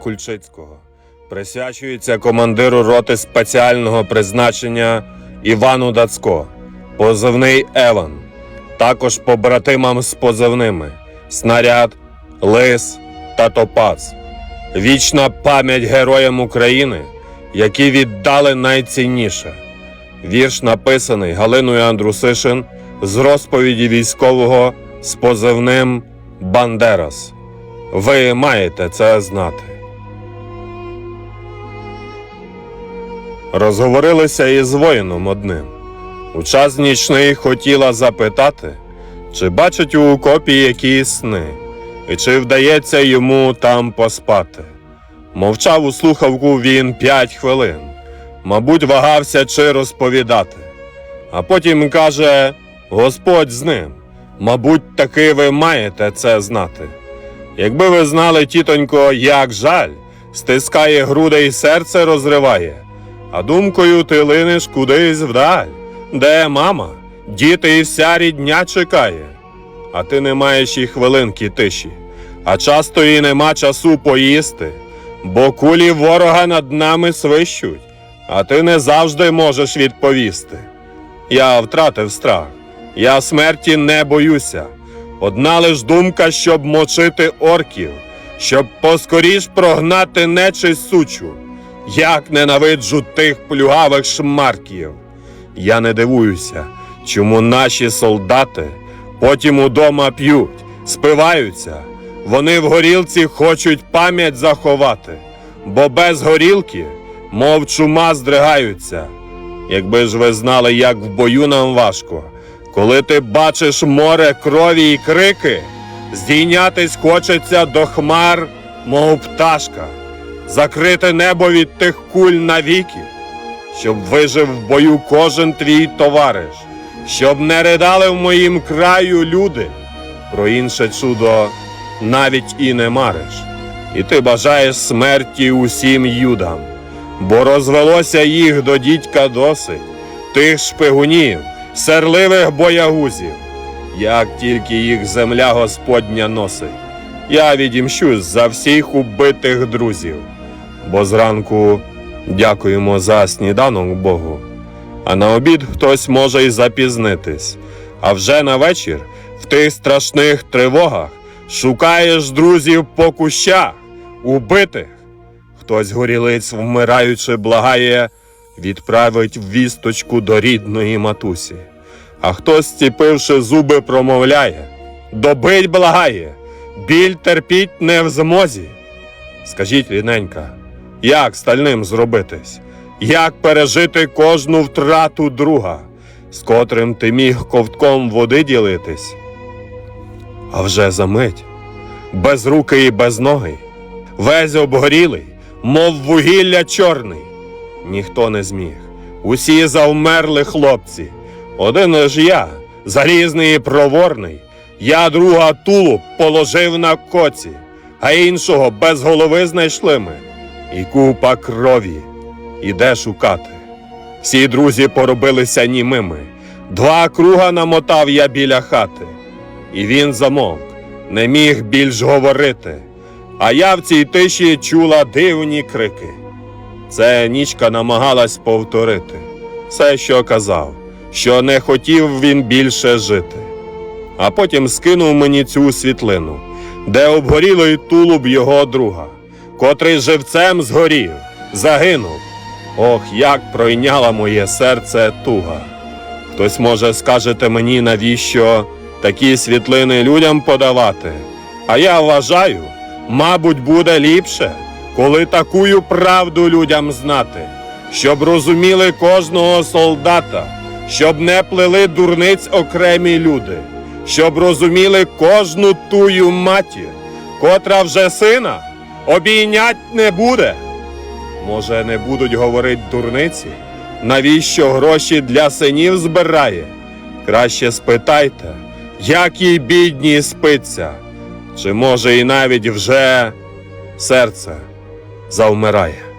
Кульчицького присвячується командиру роти спеціального призначення Івану Дацько, позивний Еван, також побратимам з позивними Снаряд, Лис та Топац. Вічна пам'ять героям України, які віддали найцінніше. Вірш написаний Галиною Андрусишин з розповіді військового з позивним Бандерас. Ви маєте це знати. Розговорилися із воїном одним. У час нічний хотіла запитати, чи бачить у окопі якісь сни, і чи вдається йому там поспати. Мовчав у слухавку він п'ять хвилин, мабуть, вагався чи розповідати. А потім каже: Господь з ним, мабуть, таки ви маєте це знати. Якби ви знали, тітонько, як жаль, стискає груди і серце розриває, а думкою ти линеш кудись вдаль, де мама, діти і вся рідня чекає, а ти не маєш і хвилинки тиші, а часто і нема часу поїсти, бо кулі ворога над нами свищуть, а ти не завжди можеш відповісти. Я втратив страх, я смерті не боюся. Одна лиш думка, щоб мочити орків, щоб поскоріш прогнати нечисть сучу. Як ненавиджу тих плюгавих шмарків. Я не дивуюся, чому наші солдати потім удома п'ють, спиваються. Вони в горілці хочуть пам'ять заховати, бо без горілки, мов чума, здригаються. Якби ж ви знали, як в бою нам важко, коли ти бачиш море крові і крики, здійнятись хочеться до хмар, мов пташка, закрите небо від тих куль навіки, щоб вижив в бою кожен твій товариш, щоб не ридали в моїм краю люди, про інше чудо навіть і не мариш, і ти бажаєш смерті усім юдам, бо розвелося їх до дідька досить, тих шпигунів, серливих боягузів, як тільки їх земля Господня носить. Я відімщусь за всіх убитих друзів, бо зранку дякуємо за сніданок Богу. А на обід хтось може й запізнитись, а вже на вечір в тих страшних тривогах шукаєш друзів по кущах, убитих. Хтось горілиць, вмираючи, благає, відправить вісточку до рідної матусі, а хтось, стіпивши зуби, промовляє добить благає, біль терпіть не в змозі. Скажіть, рідненька, як стальним зробитись? Як пережити кожну втрату друга, з котрим ти міг ковтком води ділитись? А вже за мить, без руки і без ноги, весь обгорілий, мов вугілля чорний. Ніхто не зміг. Усі завмерли хлопці. Один лиш я, залізний і проворний. Я друга тулуб положив на коці, а іншого без голови знайшли ми. І купа крові іде шукати. Всі друзі поробилися німими. Два круга намотав я біля хати, і він замовк, не міг більш говорити. А я в цій тиші чула дивні крики. Це нічка намагалась повторити все, що казав, що не хотів він більше жити. А потім скинув мені цю світлину, де обгорілий тулуб його друга, котрий живцем згорів, загинув. Ох, як пройняла моє серце туга. Хтось, може, скажете мені, навіщо такі світлини людям подавати. А я вважаю, мабуть, буде ліпше, коли такую правду людям знати, щоб розуміли кожного солдата, щоб не плели дурниць окремі люди, щоб розуміли кожну тую матір, котра вже сина обійнять не буде. Може, не будуть говорити дурниці, навіщо гроші для синів збирає? Краще спитайте, як їй бідній спиться, чи може і навіть вже серце завмирає.